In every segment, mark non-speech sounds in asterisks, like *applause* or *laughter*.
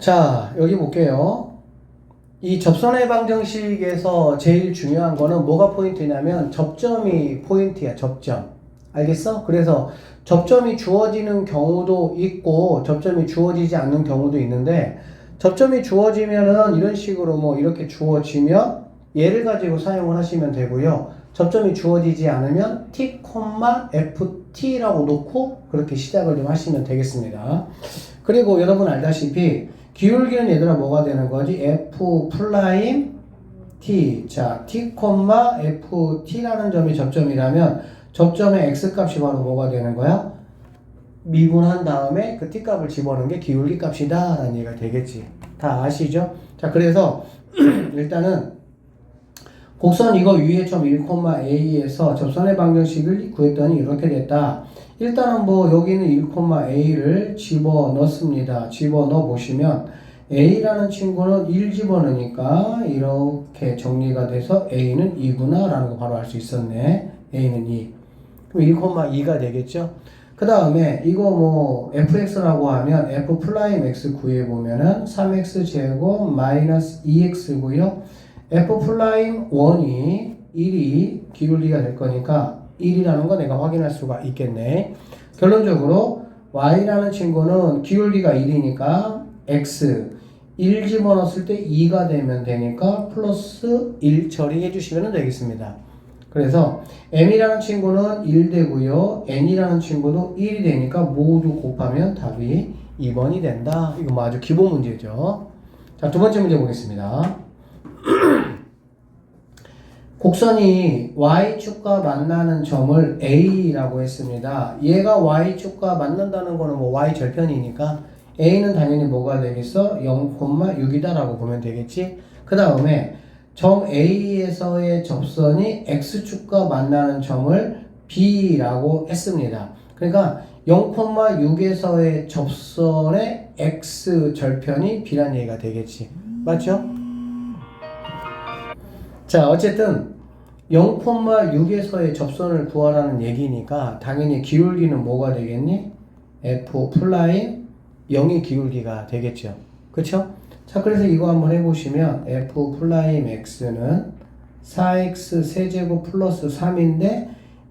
자, 여기 볼게요. 이 접선의 방정식에서 제일 중요한 거는 뭐가 포인트냐면 접점이 포인트야, 접점. 알겠어? 그래서 접점이 주어지는 경우도 있고 접점이 주어지지 않는 경우도 있는데 접점이 주어지면은 이런 식으로 뭐 이렇게 주어지면 얘를 가지고 사용을 하시면 되고요. 접점이 주어지지 않으면 t, ft라고 놓고 그렇게 시작을 좀 하시면 되겠습니다. 그리고 여러분 알다시피 기울기는 얘들아 뭐가 되는 거지? f 플라임 t. 자, t, ft라는 점이 접점이라면 접점의 x 값이 바로 뭐가 되는 거야? 미분한 다음에 그 t 값을 집어넣은 게 기울기 값이다 라는 얘기가 되겠지. 다 아시죠? 자, 그래서 *clears throat* 일단은 곡선 이거 위에 점 1,a에서 접선의 방정식을 구했더니 이렇게 됐다. 일단은 뭐 여기는 1,a를 집어 넣습니다. 집어 넣어 보시면 a라는 친구는 1 집어넣으니까 이렇게 정리가 돼서 a는 2구나 라는 거 바로 알 수 있었네. a는 2. 그럼 1,2가 되겠죠? 그 다음에 이거 뭐 fx라고 하면 f 플라임 x 구해 보면은 3x 제곱 마이너스 2x고요. f 플라임 1이 1이 기울기가 될 거니까 1이라는 거 내가 확인할 수가 있겠네. 결론적으로 y라는 친구는 기울기가 1이니까 x 1 집어넣었을 때 2가 되면 되니까 플러스 1 처리해 주시면 되겠습니다. 그래서 m이라는 친구는 1 되고요. n이라는 친구도 1이 되니까 모두 곱하면 답이 2번이 된다. 이거 뭐 아주 기본 문제죠. 자, 두 번째 문제 보겠습니다. 곡선이 y축과 만나는 점을 a라고 했습니다. 얘가 y축과 만난다는 거는 뭐 y 절편이니까 a는 당연히 뭐가 되겠어? 0,6이다라고 보면 되겠지. 그 다음에 점 a에서의 접선이 x축과 만나는 점을 b라고 했습니다. 그러니까 0,6에서의 접선의 x 절편이 b란 얘기가 되겠지. 맞죠? 자, 어쨌든 0,6에서의 접선을 구하라는 얘기니까 당연히 기울기는 뭐가 되겠니? f 플라임 0의 기울기가 되겠죠. 그쵸? 자, 그래서 이거 한번 해보시면 f 플라임 x는 4x 세제곱 플러스 3인데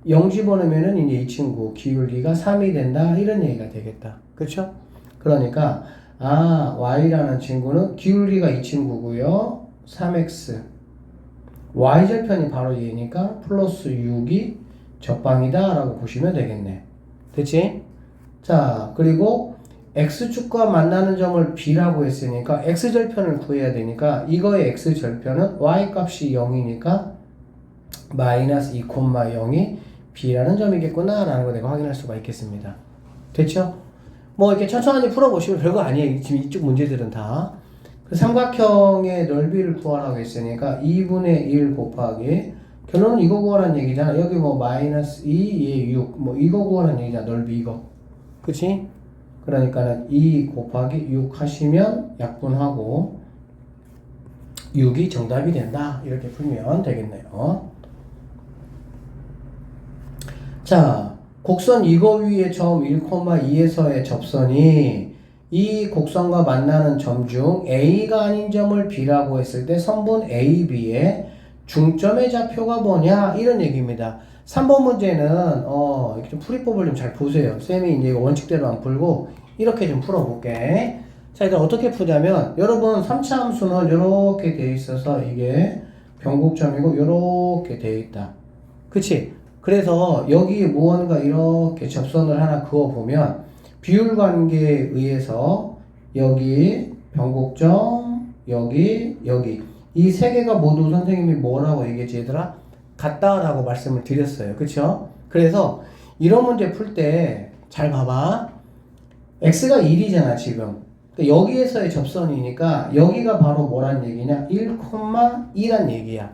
0 집어넣으면은 이제 이 친구 기울기가 3이 된다 이런 얘기가 되겠다. 그쵸? 그러니까 아 y라는 친구는 기울기가 이 친구고요. 3x y절편이 바로 얘니까 플러스 6이 적방이다 라고 보시면 되겠네. 됐지? 자, 그리고 x축과 만나는 점을 b라고 했으니까 x절편을 구해야 되니까 이거의 x절편은 y값이 0이니까 마이너스 2,0이 b라는 점이겠구나 라는 거 내가 확인할 수가 있겠습니다. 됐죠? 뭐 이렇게 천천히 풀어보시면 별거 아니에요. 지금 이쪽 문제들은 다. 그 삼각형의 넓이를 구하라고 했으니까 2분의 1 곱하기 결론은 이거 구하라는 얘기잖아. 여기 뭐 마이너스 2, 얘 6. 뭐 이거 구하라는 얘기잖아. 넓이 이거. 그치? 그러니까는 2 곱하기 6 하시면 약분하고 6이 정답이 된다. 이렇게 풀면 되겠네요. 자, 곡선 이거 위에 점 1,2에서의 접선이 이 곡선과 만나는 점 중 A가 아닌 점을 B라고 했을 때 선분 AB의 중점의 좌표가 뭐냐 이런 얘기입니다. 3번 문제는 어 이렇게 좀 풀이법을 좀 잘 보세요. 쌤이 이제 원칙대로 안 풀고 이렇게 좀 풀어볼게. 자 일단 어떻게 푸냐면 여러분 3차 함수는 이렇게 돼 있어서 이게 변곡점이고 이렇게 돼 있다. 그치? 그래서 여기 무언가 이렇게 접선을 하나 그어 보면 비율 관계에 의해서 여기 변곡점 여기 여기 이 세 개가 모두 선생님이 뭐라고 얘기했지 얘들아? 같다라고 말씀을 드렸어요. 그쵸? 그래서 이런 문제 풀 때 잘 봐봐. x가 1이잖아 지금. 그러니까 여기에서의 접선이니까 여기가 바로 뭐란 얘기냐? 1,2란 얘기야.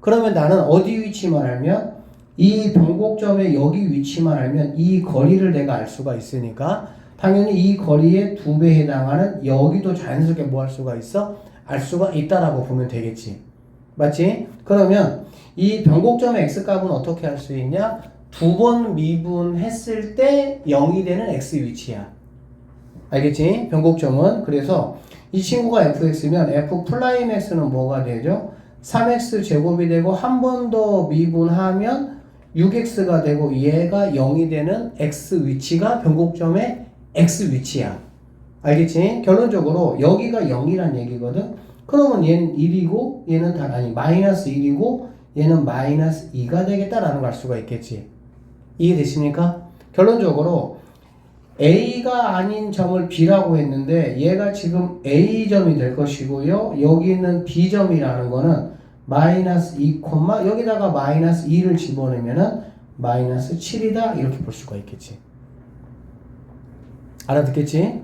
그러면 나는 어디 위치만 알면 이 변곡점의 여기 위치만 알면 이 거리를 내가 알 수가 있으니까 당연히 이 거리의 두배 해당하는 여기도 자연스럽게 뭐 할 수가 있어? 알 수가 있다라고 보면 되겠지. 맞지? 그러면 이 변곡점의 x값은 어떻게 할 수 있냐? 두 번 미분했을 때 0이 되는 x 위치야. 알겠지? 변곡점은 그래서 이 친구가 fx면 f 플라임 x는 뭐가 되죠? 3x 제곱이 되고 한 번 더 미분하면 6x가 되고 얘가 0이 되는 x 위치가 변곡점의 x 위치야. 알겠지? 결론적으로 여기가 0이란 얘기거든. 그러면 얘는 1이고 얘는 다 아니 마이너스 1이고 얘는 마이너스 2가 되겠다라는 걸 알 수가 있겠지. 이해되십니까? 결론적으로 A가 아닌 점을 B라고 했는데 얘가 지금 A점이 될 것이고요. 여기는 B점이라는 거는 마이너스 2, 여기다가 마이너스 2를 집어넣으면은 마이너스 7이다 이렇게 볼 수가 있겠지. 알아듣겠지?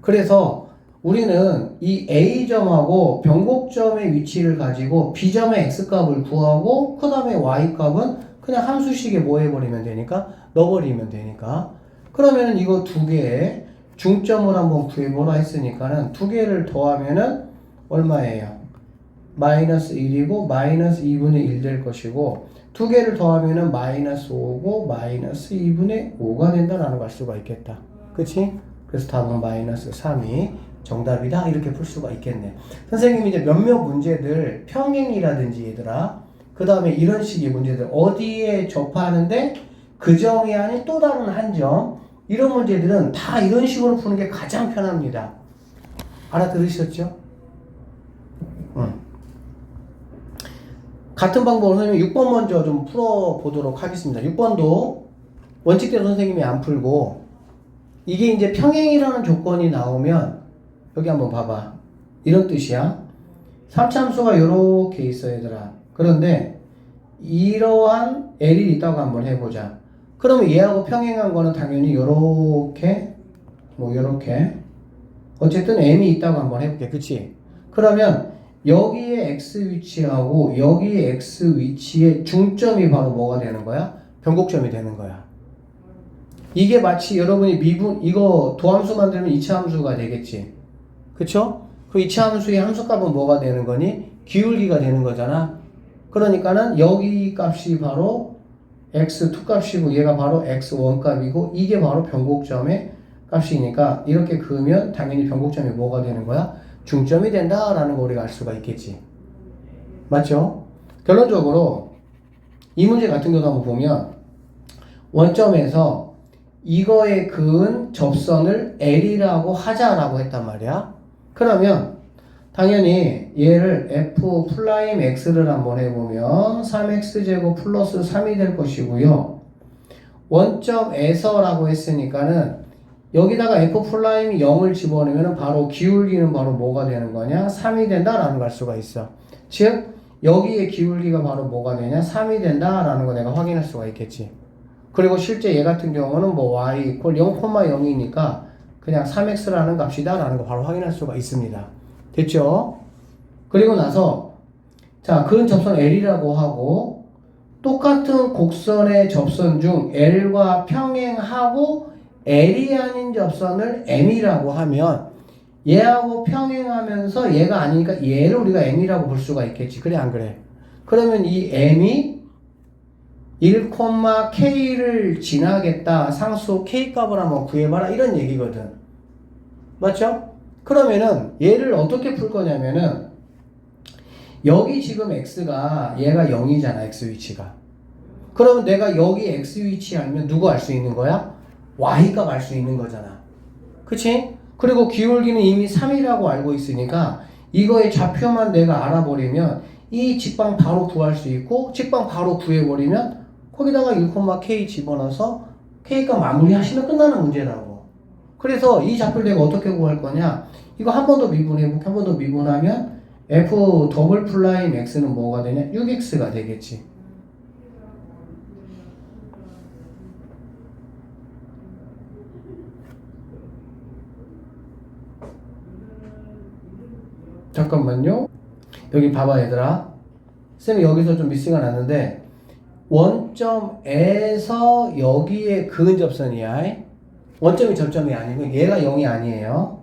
그래서 우리는 이 A점하고 변곡점의 위치를 가지고 B점의 X값을 구하고 그 다음에 Y값은 그냥 함수식에 뭐 해버리면 되니까 넣어버리면 되니까 그러면은 이거 두 개의 중점을 한번 구해보라 했으니까는 두 개를 더하면은 얼마예요? 마이너스 1이고 마이너스 2분의 1 될 것이고 두 개를 더하면은 마이너스 5고 마이너스 2분의 5가 된다라는 걸 알 수가 있겠다. 그치? 그래서 답은 마이너스 3이 정답이다 이렇게 풀 수가 있겠네. 선생님이 이제 몇몇 문제들 평행이라든지 얘들아 그 다음에 이런 식의 문제들 어디에 접하는데 그 점이 아닌 또 다른 한 점 이런 문제들은 다 이런 식으로 푸는 게 가장 편합니다. 알아들으셨죠? 응. 같은 방법으로 선생님이 6번 먼저 좀 풀어보도록 하겠습니다. 6번도 원칙대로 선생님이 안 풀고 이게 이제 평행이라는 조건이 나오면 여기 한번 봐봐. 이런 뜻이야. 삼참수가 이렇게 있어 얘들아. 그런데 이러한 L이 있다고 한번 해보자. 그러면 얘하고 평행한 거는 당연히 이렇게 뭐 이렇게 어쨌든 M이 있다고 한번 해볼게. 그치? 그러면 여기에 X 위치하고 여기에 X 위치의 중점이 바로 뭐가 되는 거야? 변곡점이 되는 거야. 이게 마치 여러분이 미분 이거 도함수 만들면 이차함수가 되겠지. 그쵸? 그 이차함수의 함수값은 뭐가 되는 거니? 기울기가 되는 거잖아. 그러니까는 여기 값이 바로 x2 값이고 얘가 바로 x1 값이고 이게 바로 변곡점의 값이니까 이렇게 그으면 당연히 변곡점이 뭐가 되는 거야? 중점이 된다라는 거 우리가 알 수가 있겠지. 맞죠? 결론적으로 이 문제 같은 경우도 한번 보면 원점에서 이거에 그은 접선을 L이라고 하자라고 했단 말이야. 그러면 당연히 얘를 f 플라임 x를 한번 해보면 3x제곱 플러스 3이 될 것이고요. 원점에서라고 했으니까는 여기다가 f 플라임이 0을 집어넣으면 바로 기울기는 바로 뭐가 되는 거냐? 3이 된다라는 걸알 수가 있어. 즉 여기에 기울기가 바로 뭐가 되냐? 3이 된다라는 거 내가 확인할 수가 있겠지. 그리고 실제 얘 같은 경우는 뭐 y 이퀄 0,0이니까 그냥 3x라는 값이다라는 거 바로 확인할 수가 있습니다. 됐죠? 그리고 나서 자, 그은 접선 L이라고 하고 똑같은 곡선의 접선 중 L과 평행하고 L이 아닌 접선을 M이라고 하면 얘하고 평행하면서 얘가 아니니까 얘를 우리가 M이라고 볼 수가 있겠지. 그래 안 그래? 그러면 이 M이 1,K를 지나겠다. 상수 K 값을 한번 구해봐라. 이런 얘기거든. 맞죠? 그러면은 얘를 어떻게 풀 거냐면은 여기 지금 x가 얘가 0이잖아 x 위치가 그러면 내가 여기 x 위치 알면 누구 알 수 있는 거야? Y 값 알 수 있는 거잖아 그치? 그리고 기울기는 이미 3이라고 알고 있으니까 이거의 좌표만 내가 알아버리면 이 직방 바로 구할 수 있고 직방 바로 구해버리면 거기다가 1,k 집어넣어서 k값 마무리 하시면 끝나는 문제라고 그래서 이 좌표를 내가 어떻게 구할 거냐? 이거 한 번 더 미분해볼게. 한번 더 미분하면 f 더블 플라임 x는 뭐가 되냐? 6x가 되겠지. 잠깐만요. 여기 봐봐 얘들아. 쌤이 여기서 좀 미스가 났는데 원점에서 여기에 그은 접선이야. 원점이 접점이 아니고 얘가 0이 아니에요.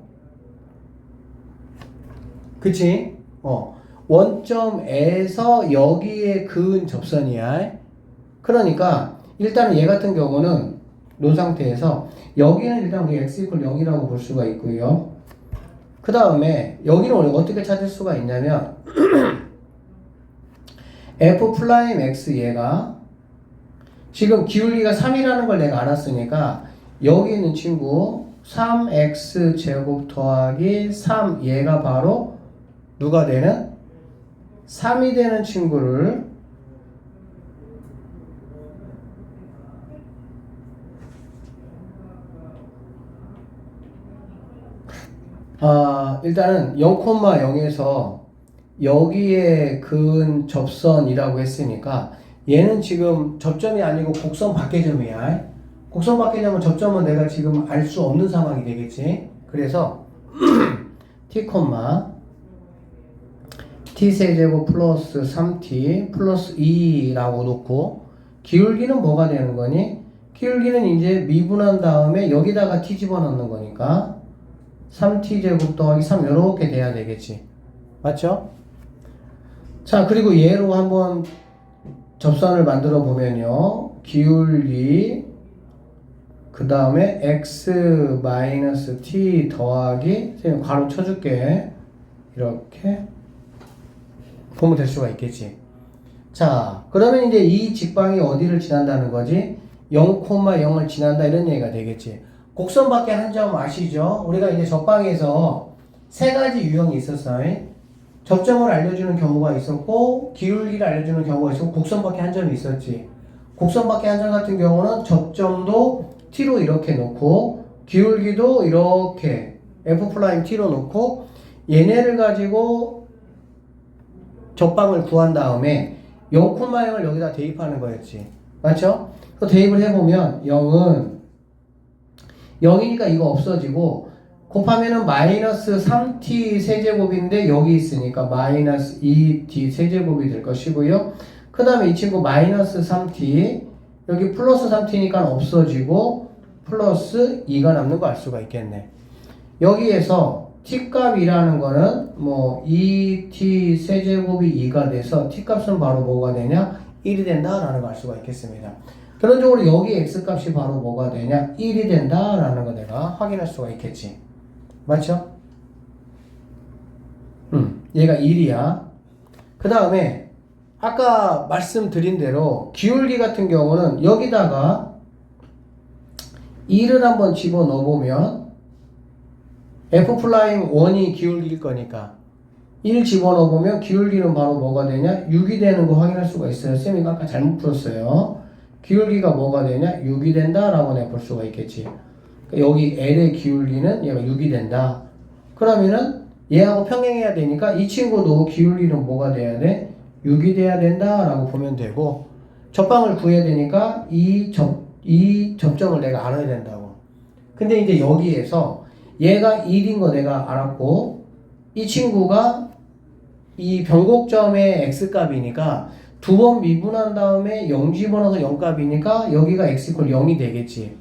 그치? 어. 원점에서 여기에 그은 접선이야. 그러니까 일단은 얘 같은 경우는 논 상태에서 여기는 일단 우리 x 0이라고 볼 수가 있고요. 그 다음에 우리가 어떻게 찾을 수가 있냐면 *clears throat* f 플라임 x 얘가 지금 기울기가 3이라는 걸 내가 알았으니까 여기 있는 친구 3x 제곱 더하기 3 얘가 바로 누가 되는? 3이 되는 친구를 아, 일단은 0,0에서 여기에 근 접선이라고 했으니까 얘는 지금 접점이 아니고 곡선 밖의 점이야. 곡선 밖의 점은 접점은 내가 지금 알 수 없는 상황이 되겠지. 그래서 *clears throat* t, t 세제곱 플러스 3t 플러스 2라고 놓고 기울기는 뭐가 되는 거니? 기울기는 이제 미분한 다음에 여기다가 t 집어넣는 거니까 3t 제곱 더하기 3 이렇게 돼야 되겠지. 맞죠? 자, 그리고 얘로 한번 접선을 만들어 보면요. 기울기 그 다음에 x 마이너스 t 더하기 선생님 괄호 쳐줄게. 이렇게 보면 될 수가 있겠지. 자, 그러면 이제 이 직방이 어디를 지난다는 거지? 0,0을 지난다 이런 얘기가 되겠지. 곡선밖에 한 점 아시죠? 우리가 이제 접방에서 세 가지 유형이 있었어요. 접점을 알려주는 경우가 있었고 기울기를 알려주는 경우가 있었고 곡선밖에 한 점이 있었지. 곡선밖에 한 점 같은 경우는 접점도 t로 이렇게 놓고 기울기도 이렇게 f t로 놓고 얘네를 가지고 접방을 구한 다음에 0,0을 여기다 대입하는 거였지. 맞죠? 그 대입을 해보면 0은 0이니까 이거 없어지고 곱하면은 마이너스 3t 세제곱인데 여기 있으니까 마이너스 2t 세제곱이 될 것이고요. 그 다음에 이 친구 마이너스 3t 여기 플러스 3t니까 없어지고 플러스 2가 남는 거 알 수가 있겠네. 여기에서 t 값이라는 거는 뭐 2t 세제곱이 2가 돼서 t 값은 바로 뭐가 되냐? 1이 된다라는 거알 수가 있겠습니다. 결론적으로 여기 x 값이 바로 뭐가 되냐? 1이 된다라는 거 내가 확인할 수가 있겠지. 맞죠? 음, 얘가 1이야. 그 다음에 아까 말씀드린 대로 기울기 같은 경우는 여기다가 1을 한번 집어 넣어보면 f 플라임 1이 기울기일 거니까 1 집어넣어 보면 기울기는 바로 뭐가 되냐? 6이 되는 거 확인할 수가 있어요. 쌤이 아까 잘못 풀었어요. 기울기가 뭐가 되냐? 6이 된다라고 내가 볼 수가 있겠지. 여기 L의 기울기는 얘가 6이 된다. 그러면은 얘하고 평행해야 되니까 이 친구도 기울기는 뭐가 돼야 돼? 6이 돼야 된다라고 보면 되고 접방을 구해야 되니까 이 접, 이 접점을 내가 알아야 된다고. 근데 이제 여기에서 얘가 1인 거 내가 알았고 이 친구가 이 변곡점의 x값이니까 두 번 미분한 다음에 0 집어넣어서 0값이니까 여기가 x 이퀄 0이 되겠지.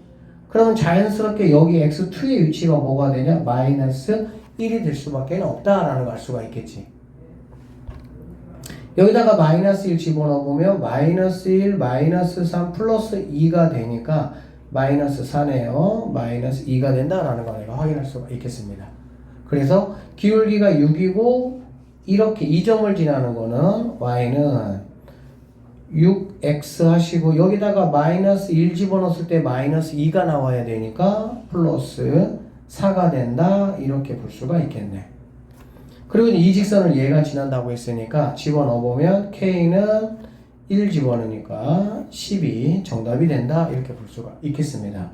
그러면 자연스럽게 여기 x2의 위치가 뭐가 되냐? 마이너스 1이 될 수밖에 없다라는 걸 알 수가 있겠지. 여기다가 마이너스 1 집어넣어 보면 마이너스 1, 마이너스 3, 플러스 2가 되니까 마이너스 4네요. 마이너스 2가 된다라는 걸 내가 확인할 수가 있겠습니다. 그래서 기울기가 6이고 이렇게 이 점을 지나는 거는 y는 6x 하시고 여기다가 마이너스 1 집어넣었을 때 마이너스 2가 나와야 되니까 플러스 4가 된다 이렇게 볼 수가 있겠네. 그리고 이 직선을 얘가 지난다고 했으니까 집어넣어 보면 k는 1 집어넣으니까 12 정답이 된다 이렇게 볼 수가 있겠습니다.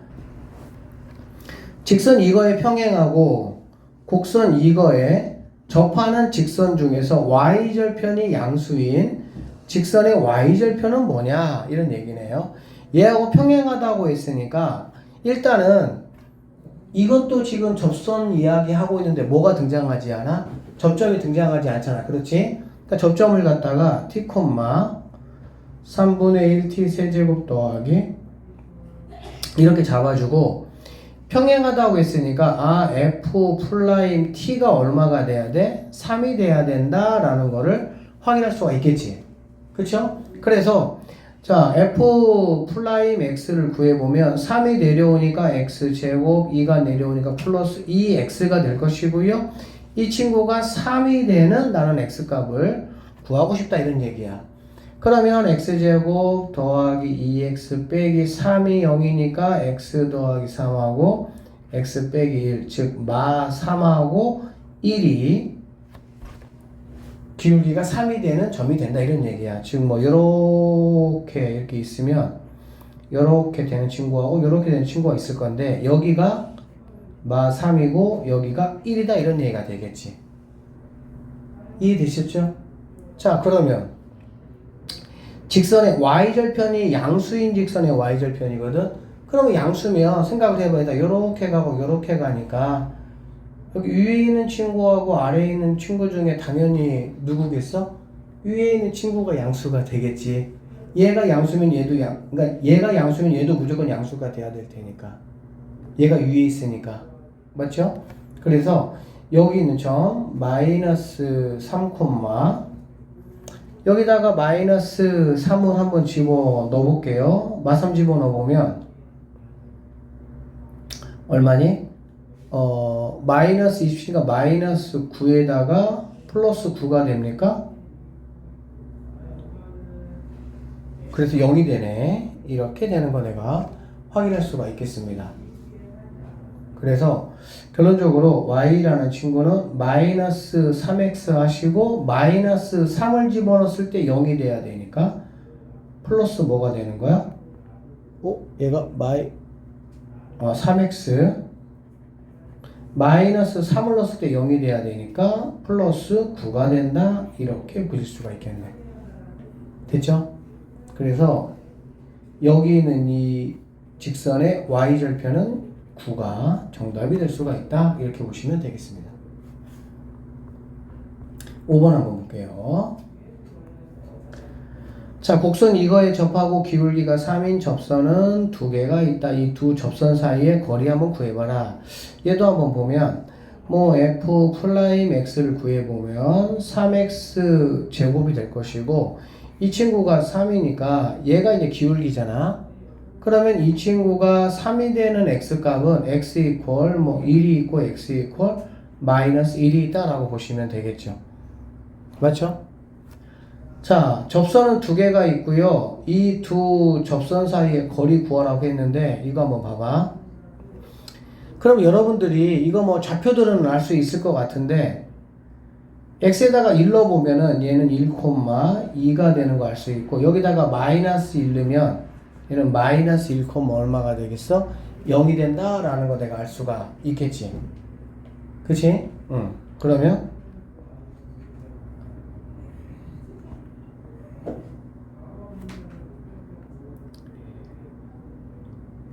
직선 이거에 평행하고 곡선 이거에 접하는 직선 중에서 y절편이 양수인 직선의 y절편은 뭐냐 이런 얘기네요. 얘하고 평행하다고 했으니까 일단은 이것도 지금 접선 이야기 하고 있는데 뭐가 등장하지 않아? 접점이 등장하지 않잖아. 그렇지? 그러니까 접점을 갖다가 t, 3분의 1 t 세제곱 더하기 이렇게 잡아주고 평행하다고 했으니까 아 f 플라임 t가 얼마가 돼야 돼? 3이 돼야 된다 라는 거를 확인할 수가 있겠지. 그렇죠? 그래서 자 f 플라임 x를 구해보면 3이 내려오니까 x 제곱 2가 내려오니까 플러스 2x가 될 것이고요. 이 친구가 3이 되는 나는 x값을 구하고 싶다 이런 얘기야. 그러면 x제곱 더하기 2x 빼기 3이 0이니까 x 더하기 3하고 x 빼기 1, 즉, 마 3하고 1이 기울기가 3이 되는 점이 된다 이런 얘기야. 즉, 뭐, 요렇게 이렇게 있으면 요렇게 되는 친구하고 요렇게 되는 친구가 있을 건데, 여기가 마 3이고 여기가 1이다 이런 얘기가 되겠지. 이해되셨죠? 자, 그러면 직선의 y절편이 양수인 직선의 y절편이거든. 그러면 양수면 생각을 해봐야 요렇게 가고 요렇게 가니까 여기 위에 있는 친구하고 아래에 있는 친구 중에 당연히 누구겠어? 위에 있는 친구가 양수가 되겠지. 얘가 양수면 얘도 양, 그러니까 얘가 양수면 얘도 무조건 양수가 돼야 될 테니까. 얘가 위에 있으니까. 맞죠? 그래서 여기 있는 점 마이너스 3 콤마 여기다가 마이너스 3을 한번 집어 넣어볼게요. 마3 집어 넣어보면 얼마니? 어, 마이너스 27이니까 마이너스 9에다가 플러스 9가 됩니까? 그래서 0이 되네. 이렇게 되는 거 내가 확인할 수가 있겠습니다. 그래서 결론적으로 y라는 친구는 마이너스 3x 하시고 마이너스 3을 집어넣었을 때 0이 돼야 되니까 플러스 뭐가 되는 거야? 어? 얘가 마이 어, 3x 마이너스 3을 넣었을 때 0이 돼야 되니까 플러스 9가 된다 이렇게 보실 수가 있겠네 됐죠? 그래서 여기 있는 이 직선의 y절편은 9가 정답이 될 수가 있다. 이렇게 보시면 되겠습니다. 5번 한번 볼게요. 자, 곡선 이거에 접하고 기울기가 3인 접선은 두 개가 있다. 이 두 접선 사이의 거리 한번 구해봐라. 얘도 한번 보면 뭐 f 플라임 x를 구해보면 3x 제곱이 될 것이고 이 친구가 3이니까 얘가 이제 기울기잖아. 그러면 이 친구가 3이 되는 x값은 x 이퀄 뭐 1이 있고 x 이퀄 마이너스 1이 있다라고 보시면 되겠죠. 맞죠? 자, 접선은 두 개가 있고요. 이 두 접선 사이의 거리 구하라고 했는데 이거 한번 봐봐. 그럼 여러분들이 이거 뭐 좌표들은 알 수 있을 것 같은데 x에다가 1로 보면은 얘는 1,2가 되는 거 알 수 있고 여기다가 마이너스 1 넣으면 얘는 마이너스 1, 얼마가 되겠어? 0이 된다라는 거 내가 알 수가 있겠지. 그치? 응. 그러면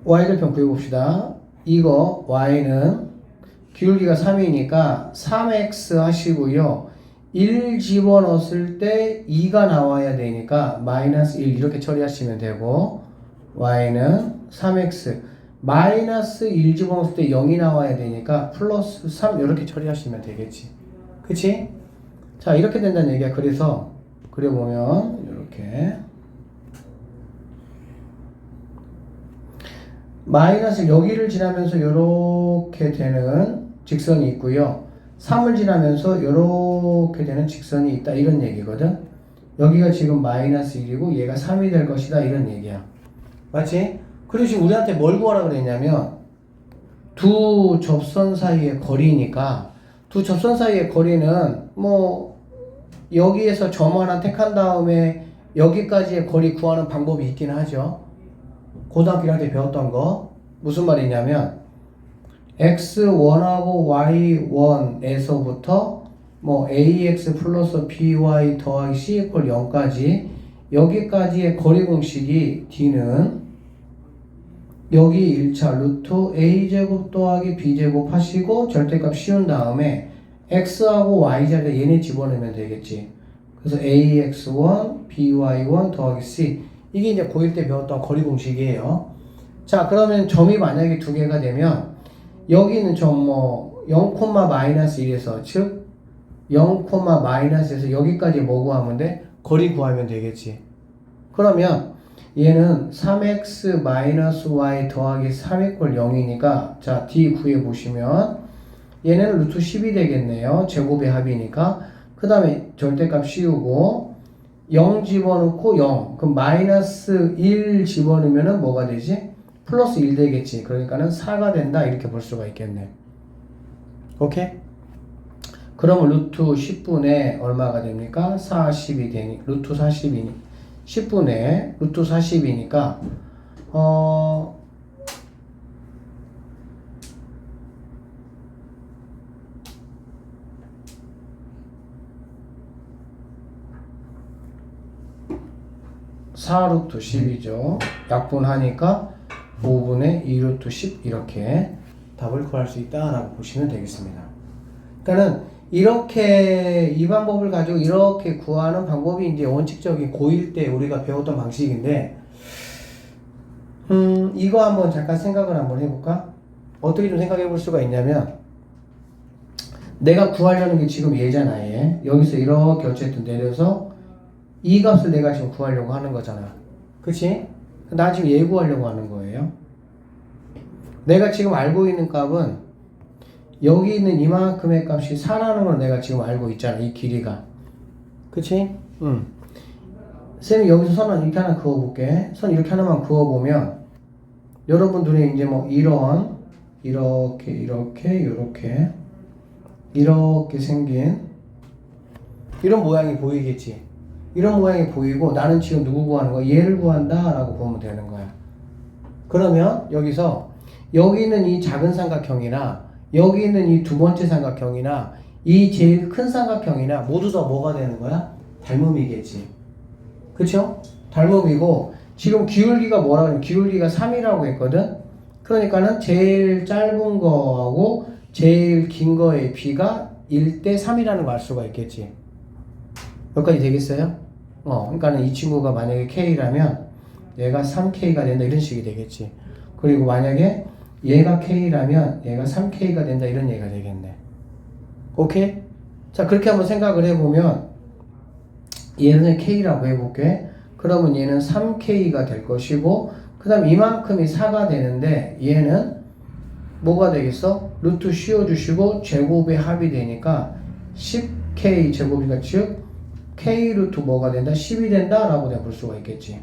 y절편 구해봅시다. 이거 y는 기울기가 3이니까 3x 하시고요. 1 집어넣었을 때 2가 나와야 되니까 마이너스 1 이렇게 처리하시면 되고 y는 3x 마이너스 1 집어넣었을 때 0이 나와야 되니까 플러스 3 이렇게 처리하시면 되겠지 그치? 자 이렇게 된다는 얘기야 그래서 그려보면 이렇게 마이너스 여기를 지나면서 이렇게 되는 직선이 있고요. 3을 지나면서 이렇게 되는 직선이 있다. 이런 얘기거든. 여기가 지금 마이너스 1이고 얘가 3이 될 것이다. 이런 얘기야. 맞지? 그리고 지금 우리한테 뭘 구하라 그랬냐면 두 접선 사이의 거리니까 두 접선 사이의 거리는 뭐 여기에서 점 하나 택한 다음에 여기까지의 거리 구하는 방법이 있긴 하죠. 고등학교 1학년 때 배웠던 거 무슨 말이냐면 x1하고 y1에서부터 뭐 ax 플러스 by 더하기 c 이퀄 0까지 여기까지의 거리 공식이 d는 여기 1차 루트 a제곱 더하기 b제곱 하시고 절대값 씌운 다음에 x하고 y 자리에 얘네 집어넣으면 되겠지. 그래서 ax1 by1 더하기 c 이게 이제 고1 때 배웠던 거리 공식이에요. 자 그러면 점이 만약에 두 개가 되면 여기는 점뭐 0, 마이너스 1에서 즉 0, 마이너스에서 여기까지 뭐 구하면 돼? 거리 구하면 되겠지. 그러면 얘는 3x 마이너스 y 더하기 3 이퀄 0이니까 자 d 구해 보시면 얘는 루트 10이 되겠네요. 제곱의 합이니까. 그 다음에 절대값 씌우고 0 집어넣고 0. 그럼 마이너스 1 집어넣으면 뭐가 되지? 플러스 1 되겠지. 그러니까는 4가 된다. 이렇게 볼 수가 있겠네. 오케이? 그러면 루트 10분의 얼마가 됩니까? 40이 되니 루트 40이니 10분의 루트 40이니까 어 4 루트 10이죠. 약분하니까 5분의 2 루트 10 이렇게 답을 구할 수 있다라고 보시면 되겠습니다. 그러니까는 이렇게 이 방법을 가지고 이렇게 구하는 방법이 이제 원칙적인 고1 때 우리가 배웠던 방식인데 음 이거 한번 잠깐 생각을 한번 해볼까? 어떻게 좀 생각해 볼 수가 있냐면 내가 구하려는 게 지금 얘잖아 얘 여기서 이렇게 어쨌든 내려서 이 값을 내가 지금 구하려고 하는 거잖아 그치? 나 지금 얘 구하려고 하는 거예요 내가 지금 알고 있는 값은 여기 있는 이만큼의 값이 4라는 걸 내가 지금 알고 있잖아. 이 길이가. 그치? 응. 쌤이 여기서 선을 이렇게 하나 그어볼게. 선 이렇게 하나만 그어보면 여러분 들이 이제 뭐 이런 이렇게 이렇게 이렇게 이렇게 생긴 이런 모양이 보이겠지. 이런 모양이 보이고 나는 지금 누구 구하는 거야? 얘를 구한다 라고 보면 되는 거야. 그러면 여기서 여기 있는 이 작은 삼각형이나 여기 있는 이 두 번째 삼각형이나 이 제일 큰 삼각형이나 모두 다 뭐가 되는 거야? 닮음이겠지. 그쵸? 닮음이고 지금 기울기가 뭐라고 하면 기울기가 3이라고 했거든. 그러니까는 제일 짧은 거하고 제일 긴 거의 비가 1대 3이라는 걸 알 수가 있겠지. 여기까지 되겠어요? 어, 그러니까는 이 친구가 만약에 K라면 얘가 3K가 된다 이런 식이 되겠지. 그리고 만약에 얘가 K라면 얘가 3K가 된다 이런 얘기가 되겠네. 오케이? 자 그렇게 한번 생각을 해보면 얘는 K라고 해볼게. 그러면 얘는 3K가 될 것이고 그 다음 이만큼이 4가 되는데 얘는 뭐가 되겠어? 루트 씌워주시고 제곱의 합이 되니까 10K 제곱이니까 즉 K 루트 뭐가 된다? 10이 된다 라고 내가 볼 수가 있겠지.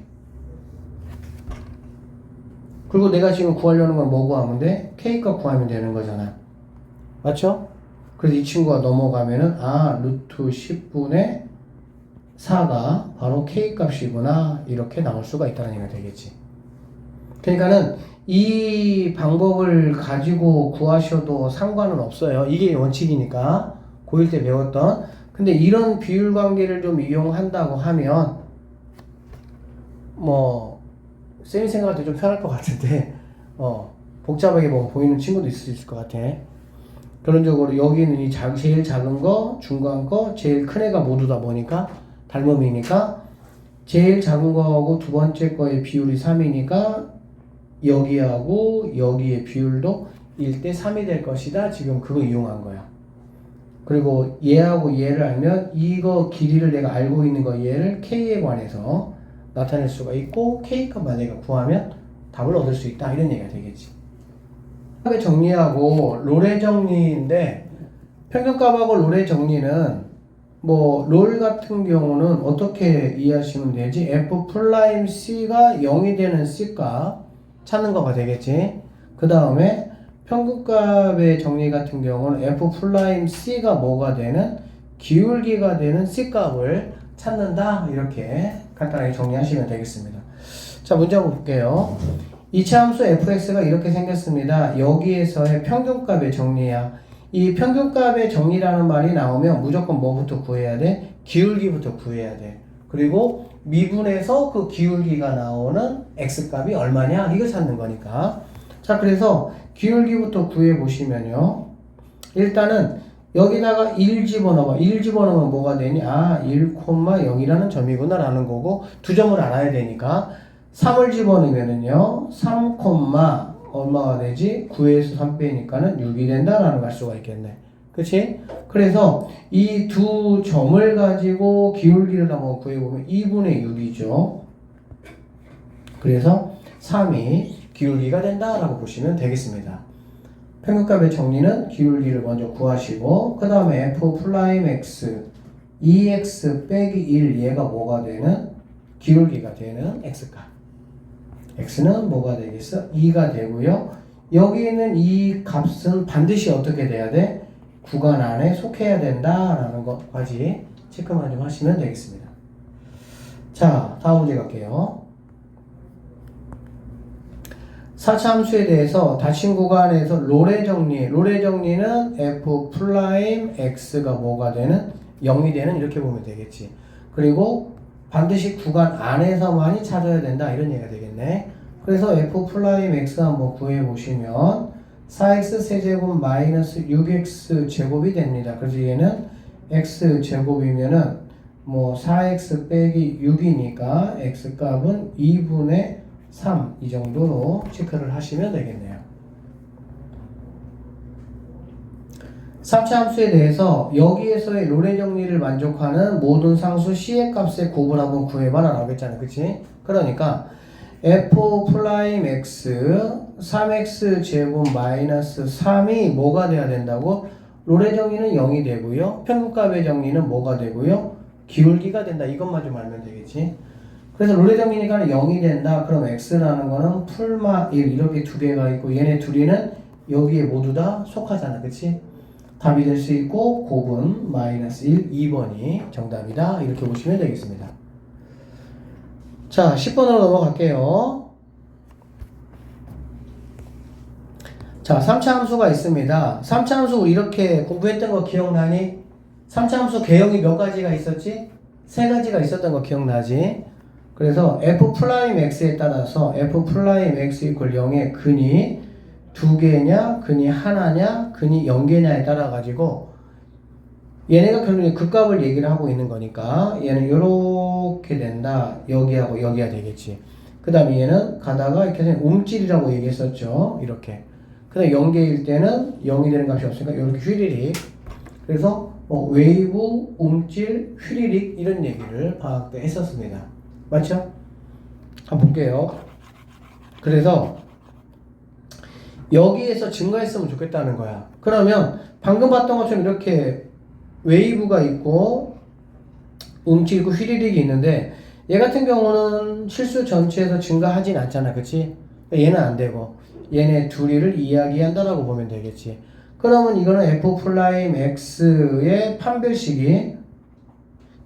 그리고 내가 지금 구하려는 건 뭐 구하면 돼? K값 구하면 되는 거잖아. 맞죠? 그래서 이 친구가 넘어가면은, 아, 루트 10분의 4가 바로 K값이구나. 이렇게 나올 수가 있다는 얘기가 되겠지. 그러니까는 이 방법을 가지고 구하셔도 상관은 없어요. 이게 원칙이니까. 고1 때 배웠던. 근데 이런 비율 관계를 좀 이용한다고 하면, 뭐, 쌤이 생각할 때 좀 편할 것 같은데, 어, 복잡하게 뭐 보이는 친구도 있을 수 있을 것 같아. 결론적으로 여기는 이 작, 제일 작은 거, 중간 거, 제일 큰 애가 모두 다 뭐니까? 닮음이니까, 제일 작은 거하고 두 번째 거의 비율이 3이니까, 여기하고 여기의 비율도 1대 3이 될 것이다. 지금 그거 이용한 거야. 그리고 얘하고 얘를 알면 이거 길이를 내가 알고 있는 거 얘를 k에 관해서 나타낼 수가 있고 k값만 내가 구하면 답을 얻을 수 있다 이런 얘기가 되겠지. 값의 정리하고 롤의 정리인데 평균값하고 롤의 정리는 뭐 롤 같은 경우는 어떻게 이해하시면 되지? f 플라임 c가 0이 되는 c 값 찾는 거가 되겠지. 그 다음에 평균값의 정리 같은 경우는 f 플라임 c가 뭐가 되는 기울기가 되는 c 값을 찾는다 이렇게 간단하게 정리하시면 되겠습니다. 자 문제 한번 볼게요. 이차 함수 fx가 이렇게 생겼습니다. 여기에서의 평균값의 정리야. 이 평균값의 정리라는 말이 나오면 무조건 뭐부터 구해야 돼? 기울기부터 구해야 돼. 그리고 미분에서 그 기울기가 나오는 x값이 얼마냐? 이거 찾는 거니까. 자, 그래서 기울기부터 구해 보시면요. 일단은 여기다가 1 집어넣어. 1 집어넣으면 뭐가 되니? 아, 1,0이라는 점이구나 라는 거고 두 점을 알아야 되니까 3을 집어넣으면은요. 3, 얼마가 되지? 9에서 3 빼니까는 6이 된다라는 걸알 수가 있겠네. 그치? 그래서 이 두 점을 가지고 기울기를 한번 구해보면 2분의 6이죠. 그래서 3이 기울기가 된다라고 보시면 되겠습니다. 평균값의 정리는 기울기를 먼저 구하시고 그 다음에 f 플라임 x 2x 빼기 1 얘가 뭐가 되는 기울기가 되는 x값 x는 뭐가 되겠어? 2가 되고요 여기 있는 이 값은 반드시 어떻게 돼야 돼? 구간 안에 속해야 된다라는 것까지 체크만 좀 하시면 되겠습니다 자 다음 문제 갈게요 4차 함수에 대해서 닫힌 구간에서 롤의 정리, 롤의 정리는 f 플라임 x가 뭐가 되는 0이 되는 이렇게 보면 되겠지. 그리고 반드시 구간 안에서만이 찾아야 된다 이런 얘기가 되겠네. 그래서 f 플라임 x 한번 구해 보시면 4x 세제곱 마이너스 6x 제곱이 됩니다. 그래서 얘는 x 제곱이면은 뭐 4x 빼기 6이니까 x 값은 2분의 3 이 정도로 체크를 하시면 되겠네요. 3차 함수에 대해서 여기에서의 롤의 정리를 만족하는 모든 상수 C의 값의 곱을 한번 구해봐라 했잖아. 그치? 그러니까 f 플라임 x 3x 제곱 마이너스 3이 뭐가 돼야 된다고? 롤의 정리는 0이 되고요. 평균값의 정리는 뭐가 되고요? 기울기가 된다. 이것만 좀 알면 되겠지. 그래서 롤의 정리니까 0이 된다. 그럼 x라는 거는 풀마 1 이렇게 두 개가 있고 얘네 둘이는 여기에 모두 다 속하잖아. 그치? 답이 될 수 있고 곱은 마이너스 1, 2번이 정답이다. 이렇게 보시면 되겠습니다. 자, 10번으로 넘어갈게요. 자, 3차 함수가 있습니다. 3차 함수 이렇게 공부했던 거 기억나니? 3차 함수 개형이 몇 가지가 있었지? 세 가지가 있었던 거 기억나지? 그래서 f 프라임 x에 따라서 f 프라임 x 이퀄 0의 근이 두 개냐, 근이 하나냐, 근이 0개냐에 따라 가지고 얘네가 결국에 극값을 얘기를 하고 있는 거니까 얘는 이렇게 된다. 여기하고 여기가 되겠지. 그 다음에 얘는 가다가 이렇게 움찔이라고 얘기했었죠. 이렇게. 그 다음에 0개일 때는 0이 되는 값이 없으니까 이렇게 휘리릭. 그래서 뭐 웨이브, 움찔, 휘리릭 이런 얘기를 방학 때 했었습니다. 맞죠? 한번 볼게요. 그래서 여기에서 증가했으면 좋겠다는 거야. 그러면 방금 봤던 것처럼 이렇게 웨이브가 있고 움찔고 휘리릭이 있는데 얘 같은 경우는 실수 전체에서 증가하진 않잖아. 그치? 얘는 안 되고 얘네 둘이를 이야기한다라고 보면 되겠지. 그러면 이거는 f 플라임 x의 판별식이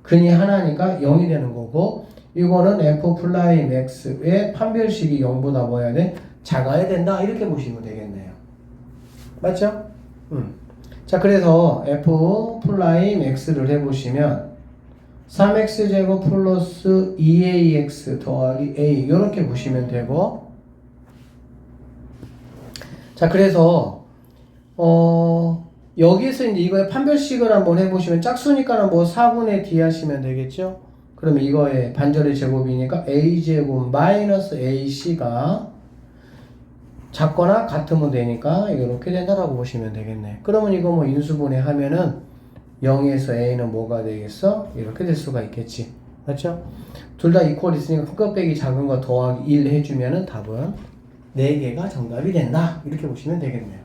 근이 하나니까 0이 되는 거고 이거는 f 플라임 x의 판별식이 0보다 뭐야 돼? 작아야 된다 이렇게 보시면 되겠네요. 맞죠? 음. 자 그래서 f 플라임 x를 해보시면 3x 제곱 플러스 2ax 더하기 a 이렇게 보시면 되고 자 그래서 어 여기서 이제 이거의 판별식을 한번 해보시면 짝수니까는 뭐 4분의 d 하시면 되겠죠? 그러면 이거의 반절의 제곱이니까 a 제곱 마이너스 ac가 작거나 같으면 되니까 이렇게 된다라고 보시면 되겠네. 그러면 이거 뭐 인수분해 하면은 0에서 a는 뭐가 되겠어? 이렇게 될 수가 있겠지. 맞죠? 둘 다 이퀄 있으니까 큰것 빼기 작은 거 더하기 1 해주면은 답은 4개가 정답이 된다. 이렇게 보시면 되겠네요.